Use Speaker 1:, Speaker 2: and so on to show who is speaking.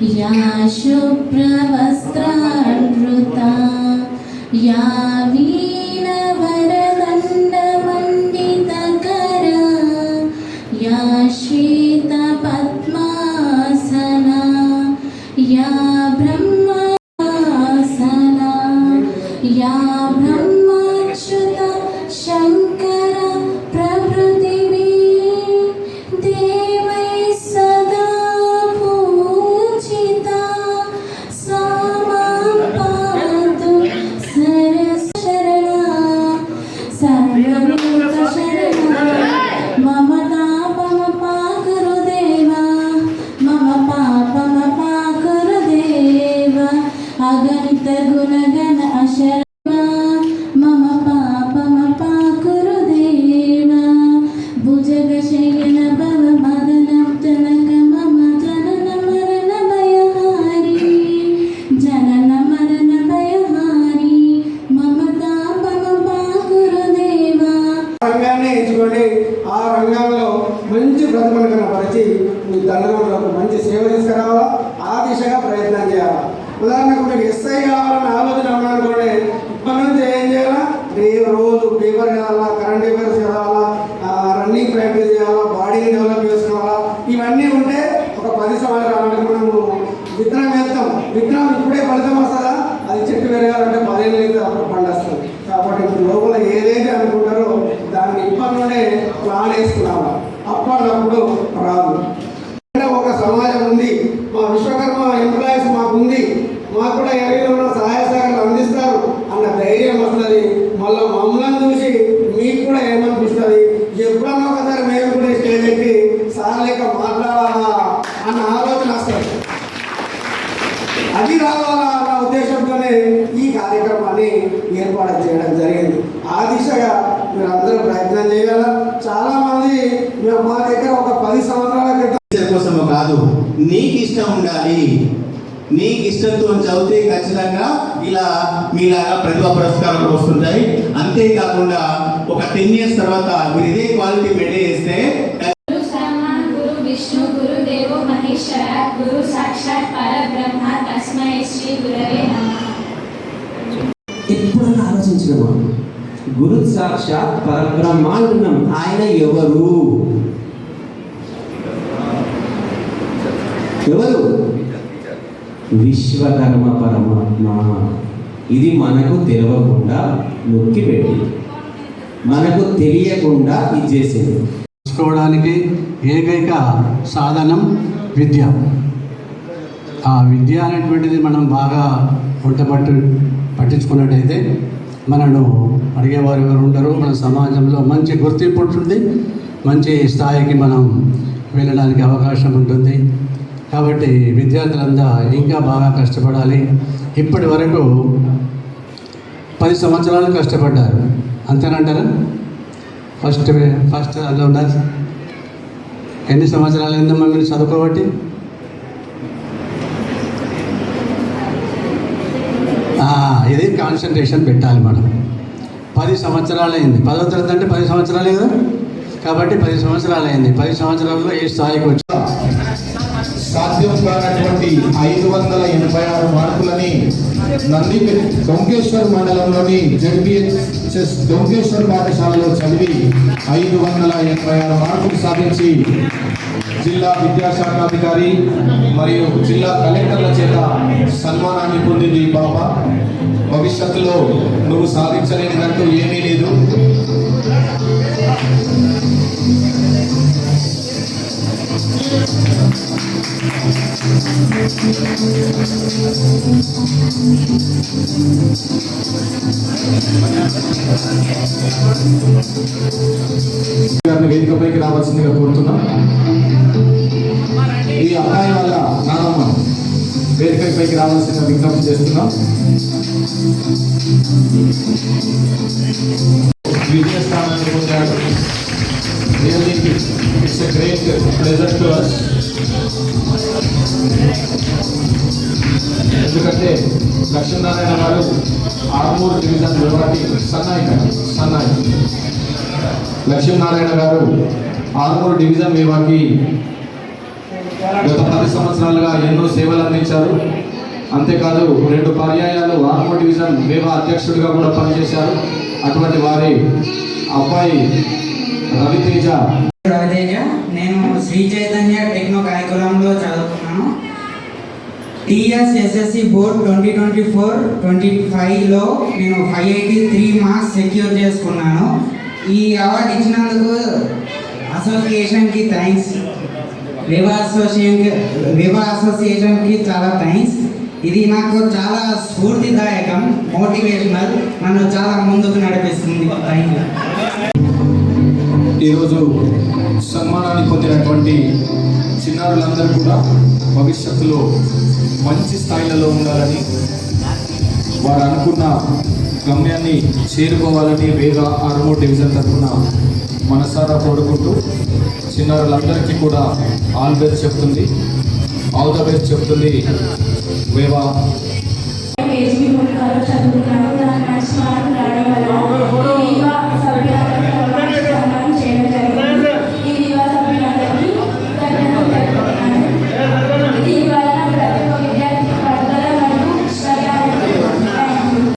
Speaker 1: या शुभ्रवस्त्रानृता या वीणवरदण्डमण्डितकरा या श्वेतपद्मासना గుణగణ అశర మమ పాపమ పాకురు దేవా భుజగ శయన భవ మదనం తనక మమ జనన మరణ భయహారి. జనన మరణ భయహారి మమ తాపమ పాకురు దేవా
Speaker 2: రంగాన్ని ఎంచుకోండి ఆ రంగంలో మంచి ప్రతిభను కనపరిచి మంచి సేవ తీసుకురావాలా? ఆ దిశగా ప్రయత్నం చేయాలా? ఉదాహరణకు మీకు ఎస్ఐ కావాలని ఆలోచన ఉన్నారనుకోండి ఇప్పటి నుంచి ఏం చేయాలా? రే రోజు పేపర్ చదవాలా కరెంట్ అఫైర్స్ చదవాలా రన్నింగ్ ప్రాక్టీస్ చేయాలా బాడీని డెవలప్ చేసుకోవాలా? ఇవన్నీ ఉంటే ఒక పది సంవత్సరాలకు మనము విత్తనం వేస్తాం విత్తనం ఇప్పుడే ఫలితం వస్తుందా? అది చెట్టు పెరగాలంటే పదేళ్ళు అయితే అప్పుడు పండొస్తుంది కాబట్టి ఇప్పుడు లోపల ఏదైతే అనుకుంటారో దాన్ని ఇప్పటి నుండే ప్లాన్ వేసుకున్నాము అప్పటికప్పుడు రాదు. ఒక సమాజం ఉంది మా విశ్వకర్మ ఎంప్లాయీస్ మాకు ఉంది మాకు కూడా ఏరియాలో ఉన్న సహాయ సహకారాలు అందిస్తారు అన్న ధైర్యం వస్తుంది. మళ్ళీ మమ్మల్ని చూసి మీకు కూడా ఏమనిపిస్తుంది? ఎప్పుడన్నా ఒకసారి మేము కూడా స్టేజ్ ఎక్కి సార్ లేక మాట్లాడాలా అన్న ఆలోచన వస్తుంది. అది రావాలా అన్న ఉద్దేశంతోనే ఈ కార్యక్రమాన్ని ఏర్పాటు చేయడం జరిగింది. ఆ దిశగా మీరు అందరూ ప్రయత్నం చేయాలా? చాలా మంది మా దగ్గర ఒక పది సంవత్సరాల క్రితం
Speaker 3: కోసం కాదు నీకు ఇష్టం ఉండాలి. నీకు ఇష్టంతో చదివితే ఖచ్చితంగా ఇలా మీలాగా ప్రతిభా పురస్కారాలు వస్తుంటాయి. అంతేకాకుండా ఒక టెన్ ఇయర్స్ తర్వాత మీరు ఇదే క్వాలిటీ మెయింటైన్ చేస్తే
Speaker 4: గురు సాక్షాత్ పరబ్రహ్మ అంటున్నాం ఆయన ఎవరు? ఎవరు? విశ్వకర్మ పరమాత్మ ఇది మనకు తెలియకుండా నొక్కి పెట్టి మనకు తెలియకుండా ఇది చేసేది
Speaker 5: తెలుసుకోవడానికి ఏకైక సాధనం విద్య. ఆ విద్య అనేటువంటిది మనం బాగా వంటపట్టు పట్టించుకున్నట్టయితే మనను అడిగేవారు ఎవరు ఉండరు. మన సమాజంలో మంచి గుర్తింపు ఉంటుంది. మంచి స్థాయికి మనం వెళ్ళడానికి అవకాశం ఉంటుంది. కాబట్టి విద్యార్థులంతా ఇంకా బాగా కష్టపడాలి. ఇప్పటి వరకు పది సంవత్సరాలు కష్టపడ్డారు. అంతేనంటారా? ఫస్ట్ ఫస్ట్ అందులో ఉండాలి. ఎన్ని సంవత్సరాలు అయిందమ్మా మీరు చదువుకోబట్టి? ఇది కాన్సన్ట్రేషన్ పెట్టాలి మనం. పది సంవత్సరాలు అయింది. పదో తరగతి అంటే పది సంవత్సరాలే కదా? కాబట్టి పది సంవత్సరాలు అయింది. పది సంవత్సరాల్లో ఏ స్థాయికి వచ్చి
Speaker 6: సాధ్యం కానటువంటి ఐదు వందల ఎనభై ఆరు మార్కులని నంది డొంకేశ్వర్ మండలంలోని జడ్పిహెచ్ఎస్ డొంకేశ్వర్ పాఠశాలలో చదివి ఐదు వందల ఎనభై ఆరు మార్కులు సాధించి జిల్లా విద్యాశాఖాధికారి మరియు జిల్లా కలెక్టర్ల చేత సన్మానాన్ని పొందింది ఈ పాప భవిష్యత్తులో నువ్వు సాధించలేనిదంటూ ఏమీ లేదు. గారిని వేదికపైకి రావాల్సిందిగా కోరుతున్నాం. ఈ అబ్బాయి వల్ల నానమ్మ వేదికపైకి రావాల్సిన విజ్ఞప్తి చేస్తున్నాం. విజయ స్థానాన్ని పొందాడు really it's a great pleasure to ఎందుకంటే లక్ష్మీనారాయణ గారు ఆర్మూర్ డివిజన్ విభాగి సన్నాయి సన్నాయి. లక్ష్మీనారాయణ గారు ఆర్మూర్ డివిజన్ వివాకి గత పది సంవత్సరాలుగా ఎన్నో సేవలు అందించారు. అంతేకాదు రెండు పర్యాయాలు ఆర్మో డివిజన్ మేవా అధ్యక్షుడిగా కూడా పనిచేశారు. అటువంటి వారి అబ్బాయి రవితేజ.
Speaker 7: రవితేజ నేను శ్రీ చైతన్య టెక్నో కాయకులంలో చదువుకున్నాను TS SSC board twenty twenty four twenty ఫైవ్లో నేను five eighty three marks secure చేసుకున్నాను. ఈ అవార్డు ఇచ్చినందుకు అసోసియేషన్కి థ్యాంక్స్. వివా అసోసియేషన్ వివా అసోసియేషన్కి చాలా థ్యాంక్స్. ఇది నాకు చాలా స్ఫూర్తిదాయకం మోటివేషనల్ నన్ను చాలా ముందుకు నడిపిస్తుంది. Thank you.
Speaker 6: ఈరోజు సన్మానాన్ని పొందినటువంటి చిన్నారులందరూ కూడా భవిష్యత్తులో మంచి స్థాయిలలో ఉండాలని వారు అనుకున్న గమ్యాన్ని చేరుకోవాలని వేగ ఆర్మో డివిజన్ తరఫున మనసారా కోరుకుంటూ చిన్నారులందరికీ కూడా ఆల్ బెస్ట్ చెప్తుంది. ఆల్ ద బెస్ట్ చెప్తుంది వేవా.